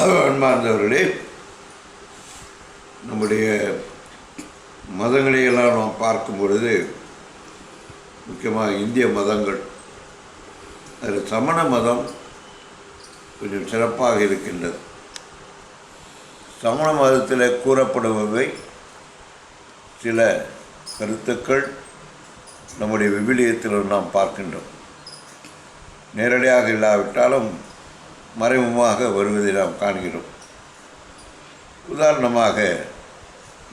அன்பார்ந்தவர்களே நம்முடைய மதங்களையெல்லாம் நாம் பார்க்கும் பொழுது முக்கியமாக இந்திய மதங்கள் அதில் சமண மதம் கொஞ்சம் சிறப்பாக இருக்கின்றது. சமண மதத்தில் கூறப்படுபவை சில கருத்துக்கள் நம்முடைய விவிலியத்தில் நாம் பார்க்கின்றோம். நேரடியாக இல்லாவிட்டாலும் மறைமுகமாக வருவதை நாம் காண்கிறோம். உதாரணமாக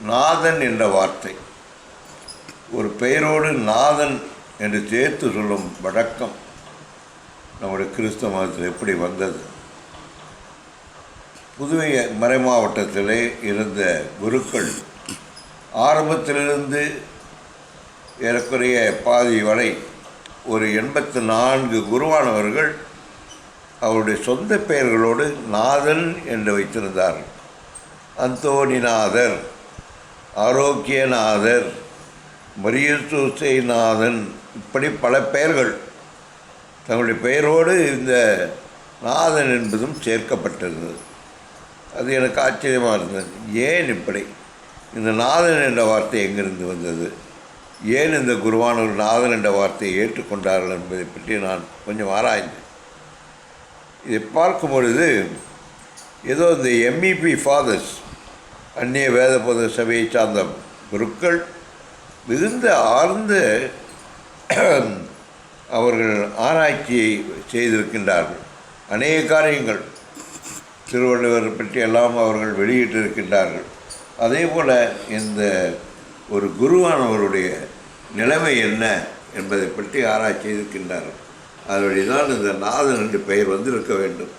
நாதன் என்ற வார்த்தை. ஒரு பெயரோடு நாதன் என்று சேர்த்து சொல்லும் வழக்கம் நம்முடைய கிறிஸ்தவ மதத்தில் எப்படி வந்தது? புதுவை மறை மாவட்டத்திலே இருந்த குருக்கள் ஆரம்பத்திலிருந்து ஏறக்குறைய பாதி வரை ஒரு எண்பத்து நான்கு குருவானவர்கள் அவருடைய சொந்த பெயர்களோடு நாதன் என்று வைத்திருந்தார். அந்தோணிநாதர் ஆரோக்கியநாதர் மரியசூசைநாதன் இப்படி பல பெயர்கள். தங்களுடைய பெயரோடு இந்த நாதன் என்பதும் சேர்க்கப்பட்டிருந்தது. அது எனக்கு ஆச்சரியமாக இருந்தது. ஏன் இப்படி? இந்த நாதன் என்ற வார்த்தை எங்கிருந்து வந்தது? ஏன் இந்த குருவானவர் நாதன் என்ற வார்த்தையை ஏற்றுக்கொண்டார்கள் என்பதை பற்றி நான் கொஞ்சம் ஆராய்ந்தேன். இதை பார்க்கும் பொழுது ஏதோ இந்த எம்இபி ஃபாதர்ஸ் அந்நிய வேத பொது சபையை சார்ந்த குருக்கள் மிகுந்த ஆழ்ந்த அவர்கள் ஆராய்ச்சியை செய்திருக்கின்றார்கள். அநேக காரியங்கள் திருவள்ளுவர் பற்றி எல்லாம் அவர்கள் வெளியிட்டிருக்கின்றார்கள். அதே போல் இந்த ஒரு குருவானவருடைய நிலைமை என்ன என்பதை பற்றி ஆராய்ச்சி இருக்கின்றார்கள் அதனுடைய தான் இந்த நாதன் என்று பெயர் வந்திருக்க வேண்டும்.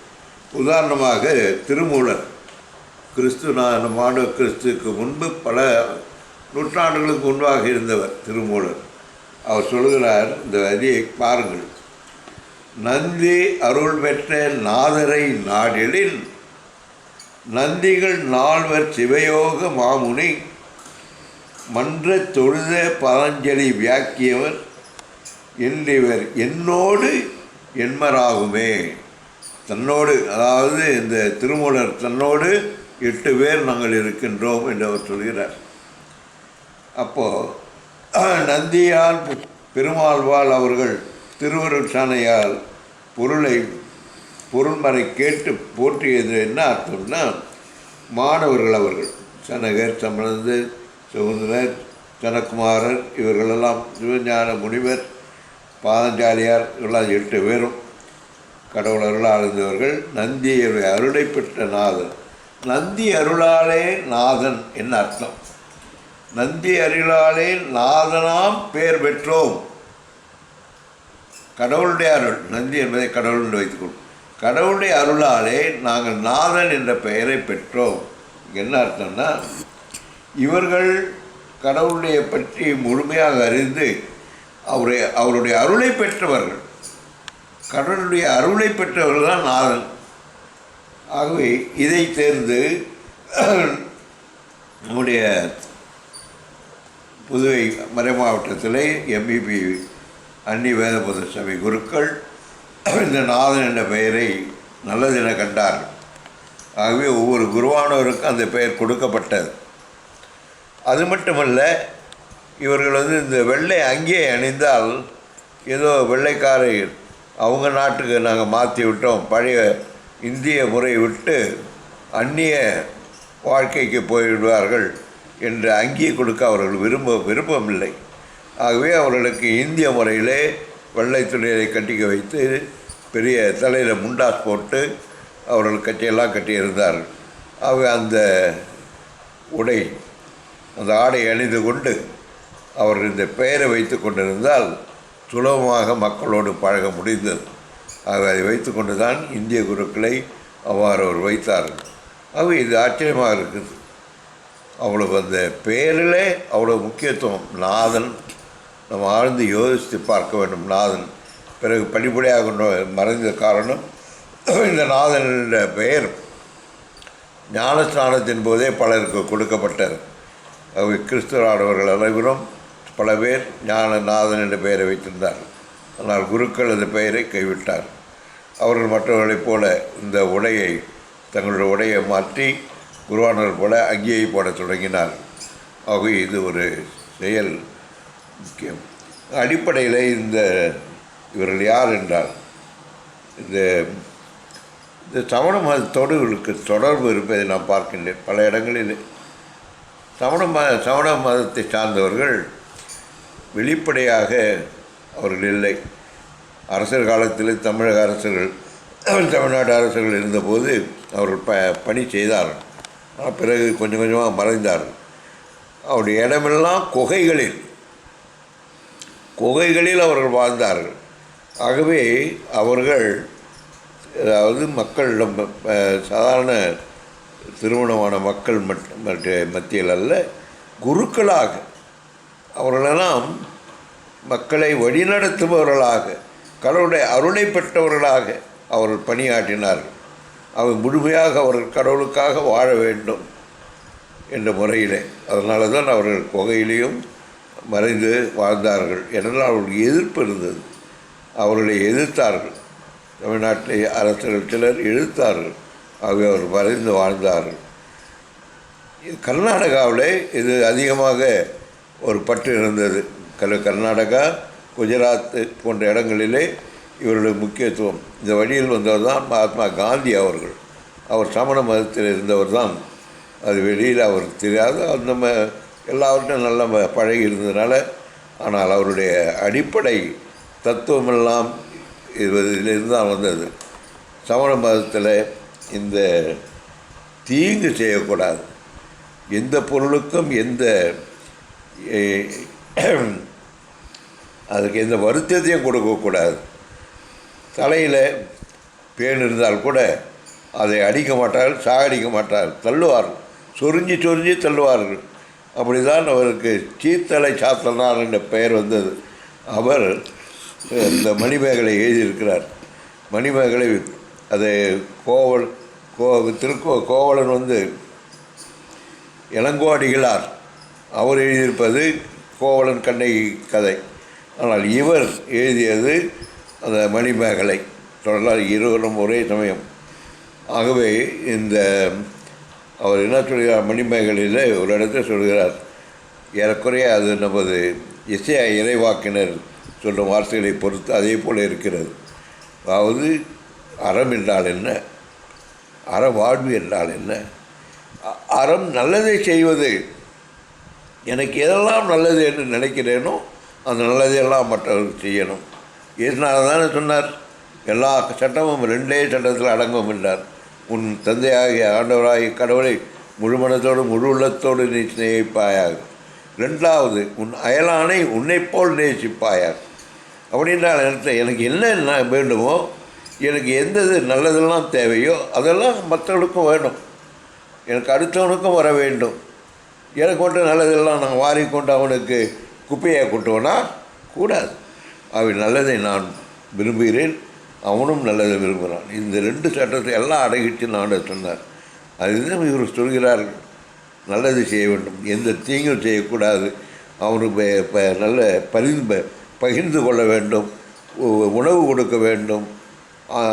உதாரணமாக திருமூலர். கிறிஸ்து நான் மாணவ கிறிஸ்துக்கு முன்பு பல நூற்றாண்டுகளுக்கு முன்பாக இருந்தவர் திருமூலர். அவர் சொல்கிறார் இந்த வரியை பாருங்கள். நந்தி அருள் பெற்ற நாதரை நாடிலின் நந்திகள் நால்வர் சிவயோக மாமுனி மன்ற தொழுத பதஞ்சலி வியாக்கியவர் என்றிவர் என்னோடு என்மராகுமே தன்னோடு அதாவது இந்த திருமூலர் தன்னோடு எட்டு பேர் நாங்கள் இருக்கின்றோம் என்று அவர் சொல்கிறார். அப்போது நந்தியால் பெருமாள்வாள் அவர்கள் திருவருட்சானையால் பொருளை பொருள்மறை கேட்டு போற்றியது என்ன அர்த்தம்னா மாணவர்கள் அவர்கள் சனகர் சமணந்து சுகுந்தரர் சனகுமாரர் இவர்களெல்லாம் சிவஞான முனிவர் பாதஞ்சாலியார் இவெல்லாம் எட்டு பேரும் கடவுளர்கள் ஆழ்ந்தவர்கள் நந்தியுடைய அருளை பெற்ற நாதன். நந்தி அருளாலே நாதன் என்ன அர்த்தம். நந்தி அருளாலே நாதனாம் பேர் பெற்றோம். கடவுளுடைய அருள் நந்தி என்பதை கடவுள் என்று வைத்துக்கொள்வோம் கடவுளுடைய அருளாலே நாங்கள் நாதன் என்ற பெயரை பெற்றோம். என்ன அர்த்தம்னா இவர்கள் கடவுளுடைய பற்றி முழுமையாக அறிந்து அவருடைய அவருடைய அருளை பெற்றவர்கள். கடவுளுடைய அருளை பெற்றவர்கள் தான் நாதன். ஆகவே இதை தேர்ந்து நம்முடைய புதுவை மறை மாவட்டத்தில் எம்பிபி அன்னி வேதபுத சபை குருக்கள் இந்த நாதன் என்ற பெயரை நல்லதென கண்டார்கள். ஆகவே ஒவ்வொரு குருவானவருக்கும் அந்த பெயர் கொடுக்கப்பட்டது. அது மட்டுமல்ல இவர்கள் வந்து இந்த வெள்ளை அங்கே அணிந்தால் ஏதோ வெள்ளைக்காரை அவங்க நாட்டுக்கு நாங்கள் மாற்றி விட்டோம். பழைய இந்திய முறை விட்டு அந்நிய வாழ்க்கைக்கு போய்விடுவார்கள் என்று அங்கே கொடுக்க அவர்கள் விரும்ப விருப்பமில்லை ஆகவே அவர்களுக்கு இந்திய முறையிலே வெள்ளை துணியை கட்டிக்க வைத்து பெரிய தலையில் முண்டாஸ் போட்டு அவர்கள் கட்டியெல்லாம் கட்டியிருந்தார்கள். ஆகவே அந்த உடை அந்த ஆடை அணிந்து கொண்டு அவர்கள் இந்த பெயரை வைத்து கொண்டிருந்தால் சுலபமாக மக்களோடு பழக முடிந்தது. ஆக அதை வைத்து கொண்டு தான் இந்திய குருக்களை அவ்வாறு அவர் வைத்தார்கள் ஆகவே இது ஆச்சரியமாக இருக்குது. அவ்வளவு அந்த பெயரிலே அவ்வளோ முக்கியத்துவம். நாதன் நம்ம ஆழ்ந்து யோசித்து பார்க்க வேண்டும். நாதன். பிறகு படிப்படியாக கொண்டு மறைந்த காரணம் இந்த நாதன் பெயர் பெயர் ஞானஸ்நானத்தின் போதே பலருக்கு கொடுக்கப்பட்டது. அவை கிறிஸ்துவானவர்கள் அனைவரும் பல பேர் ஞானநாதன் என்ற பெயரை வைத்திருந்தார்கள். ஆனால் குருக்கள் அந்த பெயரை கைவிட்டார். அவர்கள் மற்றவர்களைப் போல இந்த உடையை தங்களுடைய உடையை மாற்றி குருவானவர் போல அங்கேயே போட தொடங்கினார். ஆகவே இது ஒரு செயல் முக்கியம். அடிப்படையில் இந்த இவர்கள் யார் என்றால் இந்த இந்த சமண மதத்தோடு தொடர்பு இருப்பதை நான் பார்க்கின்றேன். பல இடங்களில் சமண மத சமண மதத்தை சார்ந்தவர்கள் வெளிப்படையாக அவர்கள் இல்லை. அரசர் காலத்தில் தமிழக அரசர்கள் தமிழ்நாடு அரசர்கள் இருந்தபோது அவர்கள் ப பணி செய்தார்கள். ஆனால் பிறகு கொஞ்சம் கொஞ்சமாக மறைந்தார்கள். அவருடைய இடமெல்லாம் குகைகளில் குகைகளில் அவர்கள் வாழ்ந்தார்கள். ஆகவே அவர்கள் அதாவது மக்களிடம் சாதாரண திருமணமான மக்கள் மட் மற்ற மத்தியில் அல்ல குருக்களாக அவர்களெல்லாம் மக்களை வழிநடத்துபவர்களாக கடவுளுடைய அருளை பெற்றவர்களாக அவர்கள் பணியாற்றினார்கள். அவர் முழுமையாக அவர்கள் கடவுளுக்காக வாழ வேண்டும் என்ற முறையிலே அதனால தான் அவர்கள் குகையிலையும் மறைந்து வாழ்ந்தார்கள். என்றால் அவர்களுக்கு எதிர்ப்பு இருந்தது. அவர்களை எதிர்த்தார்கள். தமிழ்நாட்டிலே அரசர்கள் சிலர் எதிர்த்தார்கள். ஆகவே அவர் மறைந்து வாழ்ந்தார்கள். கர்நாடகாவிலே கர்நாடகாவில் இது அதிகமாக ஒரு பற்று இருந்தது கல கர்நாடகா குஜராத் போன்ற இடங்களிலே இவருடைய முக்கியத்துவம். இந்த வழியில் வந்தவர் தான் மகாத்மா காந்தி அவர்கள். அவர் சமண மதத்தில் இருந்தவர் தான் அது வெளியில் அவருக்கு தெரியாது அது நம்ம எல்லாவற்றையும் நல்ல பழகி இருந்ததுனால ஆனால் அவருடைய அடிப்படை தத்துவமெல்லாம் இதிலிருந்து தான் வந்தது. சமண மதத்தில் இந்த தீங்கு செய்யக்கூடாது. எந்த பொருளுக்கும் எந்த அதுக்கு எந்த வருத்தத்தையும் கொடுக்கக்கூடாது தலையில் பேன் இருந்தால் கூட அதை அடிக்க மாட்டார்கள் சாகடிக்க மாட்டார்கள் தள்ளுவார்கள். சொரிஞ்சு சொரிஞ்சு தள்ளுவார்கள். அப்படி தான் அவருக்கு சீத்தலை சாத்தனார் என்ற பெயர் வந்தது. அவர் இந்த மணிமேகலை எழுதியிருக்கிறார். மணிமேகலை அதை கோவல் கோ திருக்கோ கோவலன் வந்து இளங்கோடிகளார். அவர் எழுதியிருப்பது கோவலன் கண்ணகி கதை. ஆனால் இவர் எழுதியது அந்த மணிமேகலை. தொடர்ந்தால் இருவரும் ஒரே சமயம். ஆகவே இந்த அவர் என்ன சொல்கிறார்? மணிமேகலையில் ஒரு இடத்துல சொல்கிறார் ஏறக்குறைய அது நமது இசைய இறைவாக்கினர் சொல்லும் வார்த்தைகளை பொறுத்து அதே போல் இருக்கிறது. அதாவது அறம் என்றால் என்ன? அறவாழ்வு என்றால் என்ன? அறம் நல்லதை செய்வது எனக்கு எதெல்லாம் நல்லது என்று நினைக்கிறேனோ அந்த நல்லதையெல்லாம் மற்றவர்கள் செய்யணும். இதனால் தானே சொன்னார்? எல்லா சட்டமும் ரெண்டே சட்டத்தில் அடங்கும் என்றார். உன் தந்தையாகிய ஆண்டவராகிய கடவுளை முழு மனத்தோடு முழு உள்ளத்தோடு நீ சிநேகிப்பாயாக. ரெண்டாவது உன் அயலானை உன்னை போல் நேசிப்பாயாக. அப்படின்றால் எனக்கு எனக்கு என்ன வேண்டுமோ எனக்கு எந்த இது நல்லதெல்லாம் தேவையோ அதெல்லாம் மற்றவர்களுக்கும் வேணும். எனக்கு அடுத்தவனுக்கும் வர வேண்டும். எனக்கு ஒன்று நல்லதெல்லாம் நான் வாரிக்கொண்டு அவனுக்கு குப்பையை கொட்டுவனா கூடாது. அவன் நல்லதை நான் விரும்புகிறேன். அவனும் நல்லதை விரும்புகிறான். இந்த ரெண்டு சட்டத்தை எல்லாம் அடகிட்டு நான் சொன்னார். அதுதான் இவர் சொல்கிறார்கள் நல்லது செய்ய வேண்டும். எந்த தீங்கும் செய்யக்கூடாது. அவனுக்கு ப- நல்ல பரிந்து பகிர்ந்து கொள்ள வேண்டும். உணவு கொடுக்க வேண்டும்.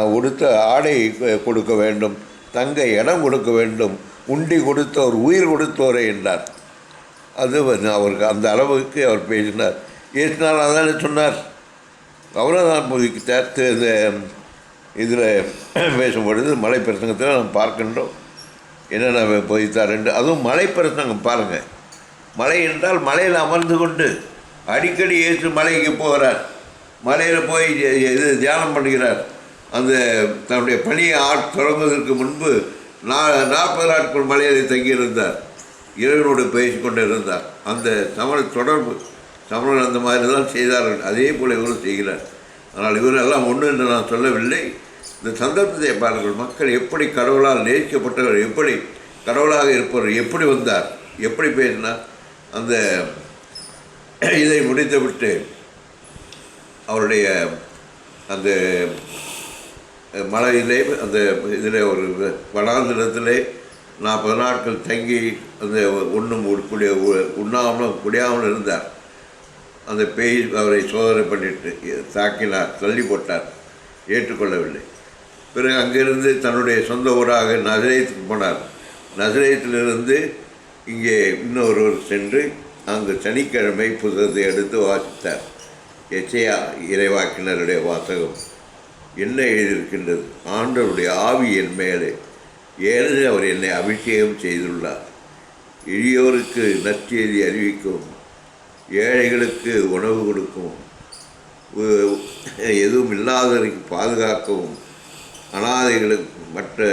உடுத்த ஆடை கொடுக்க வேண்டும். தங்க இடம் கொடுக்க வேண்டும். உண்டி கொடுத்தோர் உயிர் கொடுத்தோரே என்றார். அது அவருக்கு அந்த அளவுக்கு அவர் பேசினார். ஏற்றினார் அதானே சொன்னார்? அவரும் தான் இப்போதைக்கு சேர்த்து இந்த இதில் பேசும்பொழுது மலை பிரசங்கத்தில் நம்ம பார்க்கின்றோம். என்னென்ன போதித்தார் என்று. அதுவும் மலை பிரசங்கம் பாருங்கள் மலை என்றால் மலையில் அமர்ந்து கொண்டு அடிக்கடி ஏற்று மலைக்கு போகிறார். மலையில் போய் இது தியானம் பண்ணுகிறார். அந்த தன்னுடைய பணியை ஆட் தொடங்குவதற்கு முன்பு நா நாற்பது நாட்கள் மலையில் தங்கியிருந்தார். இறைவனோடு பேசி கொண்டு இருந்தார் அந்த சமண தொடர்பு சமணன் அந்த மாதிரி தான் செய்தார்கள். அதே போல் இவரும் செய்கிறார். ஆனால் இவரெல்லாம் ஒன்று என்று நான் சொல்லவில்லை. இந்த சந்தர்ப்பத்தை பாருங்கள். மக்கள் எப்படி கடவுளால் நேசிக்கப்பட்டவர் எப்படி கடவுளாக இருப்பவர் எப்படி வந்தார் எப்படி பேசினார். அந்த இதை முடித்துவிட்டு அவருடைய அந்த மலையிலே அந்த இதில் ஒரு வனாந்திரத்திலே நாற்பது நாட்கள் தங்கி அந்த ஒன்றும் குடிய உண்ணாமலும் குடியாமலும் இருந்தார். அந்த பேய் அவரை சோதனை பண்ணிட்டு தாக்கினார் தள்ளி போட்டார். ஏற்றுக்கொள்ளவில்லை. பிறகு அங்கிருந்து தன்னுடைய சொந்த ஊராக நசரேத்துக்கு போனார். நசரேத்திலிருந்து இங்கே இன்னொருவர் சென்று அங்கு சனிக்கிழமை புத்தகத்தை எடுத்து வாசித்தார். எச்சையா இறைவாக்கினருடைய வாசகம். என்ன எழுதியிருக்கின்றது? ஆண்டவருடைய ஆவி என் மேலே. ஏனெனில் அவர் என்னை அபிஷேகம் செய்துள்ளார். எளியோருக்கு நற்செய்தி அறிவிக்கவும் ஏழைகளுக்கு உணவு கொடுக்கவும் எதுவும் இல்லாதவருக்கு பாதுகாக்கவும். அனாதைகளுக்கு மற்ற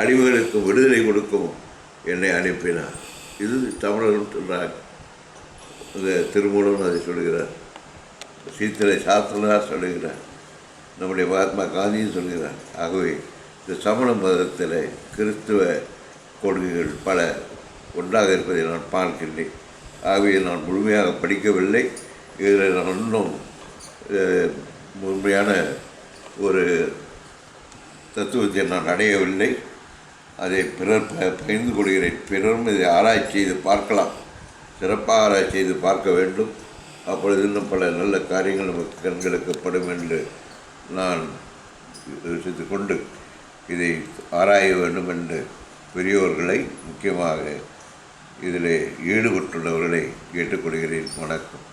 அடிமைகளுக்கு விடுதலை கொடுக்கவும் என்னை அனுப்பினார். இது தமிழர்கள் சொல்கிறார் இந்த திருமூலம் அதை சொல்கிறார் சீத்தலை சாஸ்திரனார் சொல்லுகிறார். நம்முடைய மகாத்மா காந்தியும் சொல்கிறார் ஆகவே இந்த சமண மதத்தில் கிறிஸ்துவ கொள்கைகள் பல ஒன்றாக இருப்பதை நான் பார்க்கின்றேன். ஆகவே நான் முழுமையாக படிக்கவில்லை. இதில் நான் இன்னும் முழுமையான ஒரு தத்துவத்தை நான் அடையவில்லை. அதை பிறர் ப- பகிர்ந்து கொள்கிறேன். பிறரும் இதை ஆராய்ச்சி செய்து பார்க்கலாம். சிறப்பாக ஆராய்ச்சி செய்து பார்க்க வேண்டும். அப்பொழுது இன்னும் பல நல்ல காரியங்கள் நமக்கு கண்களுக்கு படும் என்று நான் யோசித்து கொண்டு இதை ஆராய வேண்டும் என்று பெரியோர்களை முக்கியமாக இதில் ஈடுபட்டுள்ளவர்களை கேட்டுக்கொள்கிறேன். வணக்கம்.